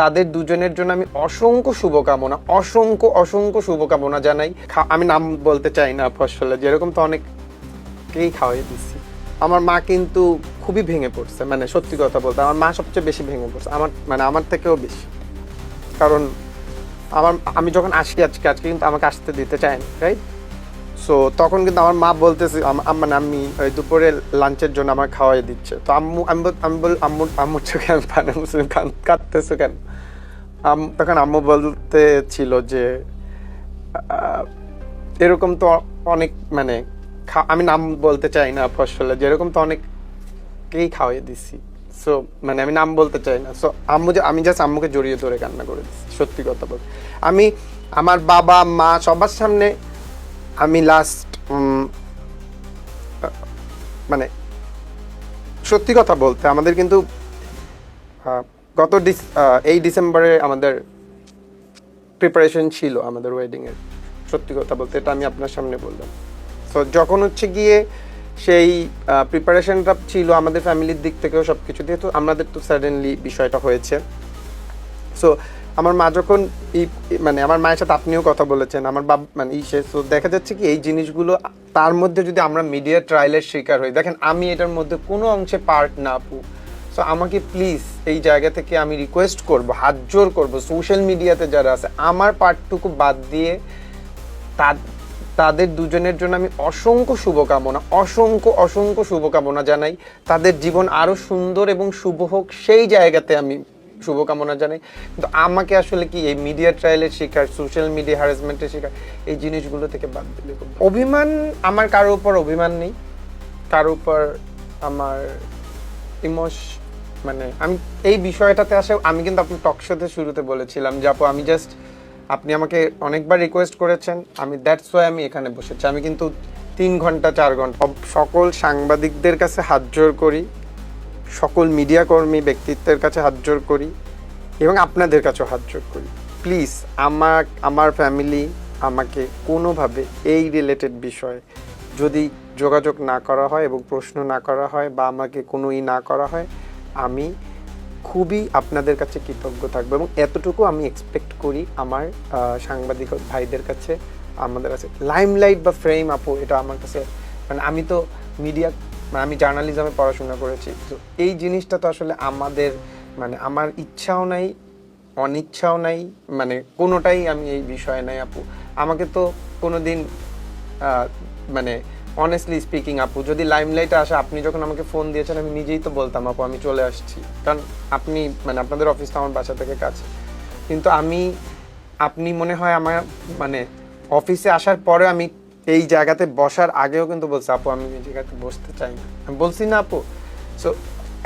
তাদের দুজনের জন্য আমি অসংখ্য শুভকামনা, অসংখ্য অসংখ্য শুভকামনা জানাই। আমি নাম বলতে চাই না ফসলে, যেরকম তো অনেককেই খাওয়াই দিচ্ছি আমার মা কিন্তু খুবই ভেঙে পড়ছে মানে সত্যি কথা বলতে, আমার মা সবচেয়ে বেশি ভেঙে পড়ছে, আমার মানে আমার থেকেও বেশি। কারণ আমার, আমি যখন আসি আজকে আজকে কিন্তু আমাকে আসতে দিতে চায় না রাইট সো তখন কিন্তু আমার মা বলতেছে মানে আমি ওই দুপুরে লাঞ্চের জন্য আমার খাওয়াই দিচ্ছে। তো আম্মু আমি বল- আমি বল, আম্মু, আম্মুর চোখে আমি পানি মুসলিম কাঁদতেছো কেন? তখন আম্মু বলতে ছিল যে এরকম তো অনেক মানে আমি নাম বলতে চাই না ফসলে যেরকম তো অনেককেই খাওয়াই দিছি। সো মানে আমি নাম বলতে চাই না। সো আম্মু যে, আমি জাস্ট আম্মুকে জড়িয়ে ধরে কান্না করে দিচ্ছি সত্যি কথা বলতে। আমি, আমার বাবা, মা সবার সামনে আমি লাস্ট মানে সত্যি কথা বলতে আমাদের কিন্তু গত ডিস- এই ডিসেম্বরে আমাদের প্রিপারেশন ছিল আমাদের ওয়েডিং এর। সত্যি কথা বলতে এটা আমি আপনার সামনে বললাম। তো যখন হচ্ছে গিয়ে সেই প্রিপারেশনটা ছিল আমাদের ফ্যামিলির দিক থেকেও সব কিছু দিয়ে তো আমাদের তো সাডেনলি বিষয়টা হয়েছে। সো আমার মা যখন মানে আমার মায়ের সাথে আপনিও কথা বলেছেন, আমার বাব মানে ইসে, তো দেখা যাচ্ছে কি এই জিনিসগুলো তার মধ্যে যদি আমরা মিডিয়া ট্রায়ালের শিকার হই, দেখেন আমি এটার মধ্যে কোনো অংশে পার্ট না আপু। সো আমাকে প্লিজ এই জায়গা থেকে আমি রিকোয়েস্ট করব, হাত জোর করব সোশ্যাল মিডিয়াতে যারা আছে, আমার পার্টটুকু বাদ দিয়ে তা- তাদের দুজনের জন্য আমি অসংখ্য শুভকামনা, অসংখ্য অসংখ্য শুভকামনা জানাই। তাদের জীবন আরও সুন্দর এবং শুভ হোক, সেই জায়গাতে আমি শুভকামনা জানাই। কিন্তু আমাকে আসলে কি এই মিডিয়া ট্রায়ালের শিকার সোশ্যাল মিডিয়া হ্যারাসমেন্টের শিকার, এই জিনিসগুলো থেকে বাদ দিলে অভিমান আমার কারও উপর অভিমান নেই। কারও উপর আমার ইমোশ মানে আমি এই বিষয়টাতে আসে, আমি কিন্তু আপনার টক শোতে শুরুতে বলেছিলাম যে, আপু, আমি জাস্ট আপনি আমাকে অনেকবার রিকোয়েস্ট করেছেন, আমি দ্যাটস ওয়াই আমি এখানে বসেছি। আমি কিন্তু তিন ঘণ্টা, চার ঘণ্টা সকল সাংবাদিকদের কাছে হাত জোর করি। সকল মিডিয়া কর্মী ব্যক্তিত্বের কাছে হাত জোর করি এবং আপনাদের কাছেও হাত জোর করি। প্লিজ আমার আমার ফ্যামিলি আমাকে কোনোভাবে এই রিলেটেড বিষয়ে যদি যোগাযোগ না করা হয় এবং প্রশ্ন না করা হয় বা আমাকে কোনো ই না করা হয়, আমি খুবই আপনাদের কাছে কৃতজ্ঞ থাকব এবং এতটুকু আমি এক্সপেক্ট করি আমার সাংবাদিক ভাইদের কাছে, আমাদের কাছে। লাইমলাইট বা ফ্রেম আপু, এটা আমার কাছে মানে আমি তো মিডিয়া মানে আমি জার্নালিজমে পড়াশোনা করেছি। তো এই জিনিসটা তো আসলে আমাদের মানে আমার ইচ্ছাও নাই, অনিচ্ছাও নাই মানে কোনোটাই আমি এই বিষয়ে নাই, আপু। আমাকে তো কোনো দিন মানে অনেস্টলি স্পিকিং আপু, যদি লাইমলাইটে আসে, আপনি যখন আমাকে ফোন দিয়েছেন, আমি নিজেই তো বলতাম, আপু, আমি চলে আসছি। কারণ আপনি মানে আপনাদের অফিস তো আমার বাসা থেকে কাছে। কিন্তু আমি, আপনি মনে হয় আমার মানে অফিসে আসার পরে আমি এই জায়গাতে বসার আগেও কিন্তু বলছে, আপু, আমি এই জায়গাতে বসতে চাই না। আমি বলছি, না, আপু। সো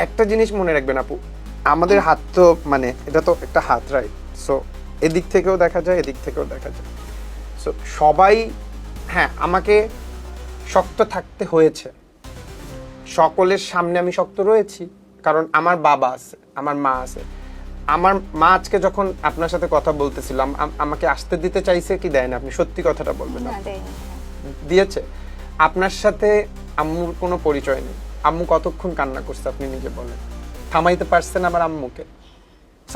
একটা জিনিস মনে রাখবেন, আপু, আমাদের হাত তো মানে এটা তো একটা হাত রাইট সো এদিক থেকেও দেখা যায়, এদিক থেকেও দেখা যায়। সো সবাই হ্যাঁ আমাকে শক্ত থাকতে হয়েছে। সকলের সামনে আমি শক্ত রয়েছি, কারণ আমার বাবা আছে, আমার মা আছে। আমার মা আজকে যখন আপনার সাথে কথা বলতেছিলাম আমাকে আসতে দিতে চাইছে কি দেয় না? আপনি সত্যি কথাটা বলবেন না দিয়েছে। আপনার সাথে আম্মুর কোনো পরিচয় নেই। আম্মু কতক্ষণ কান্না করছে আপনি নিজে বলেন। থামাইতে পারছেন আমার আম্মুকে?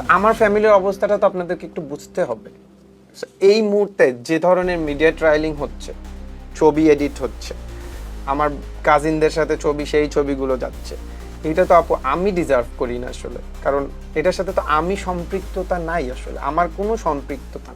আমার ফ্যামিলির অবস্থাটা তো আপনাদেরকে একটু বুঝতে হবে। এই মুহূর্তে যে ধরনের মিডিয়া ট্রায়ালিং হচ্ছে, ছবি এডিট হচ্ছে, আমার কাজিনদের সাথে ছবি, সেই ছবিগুলো যাচ্ছে, এটা তো আপু আমি ডিজার্ভ করি না আসলে। কারণ এটার সাথে তো আমি সম্পৃক্ততা নাই আসলে। আমার কোনো সম্পৃক্ততা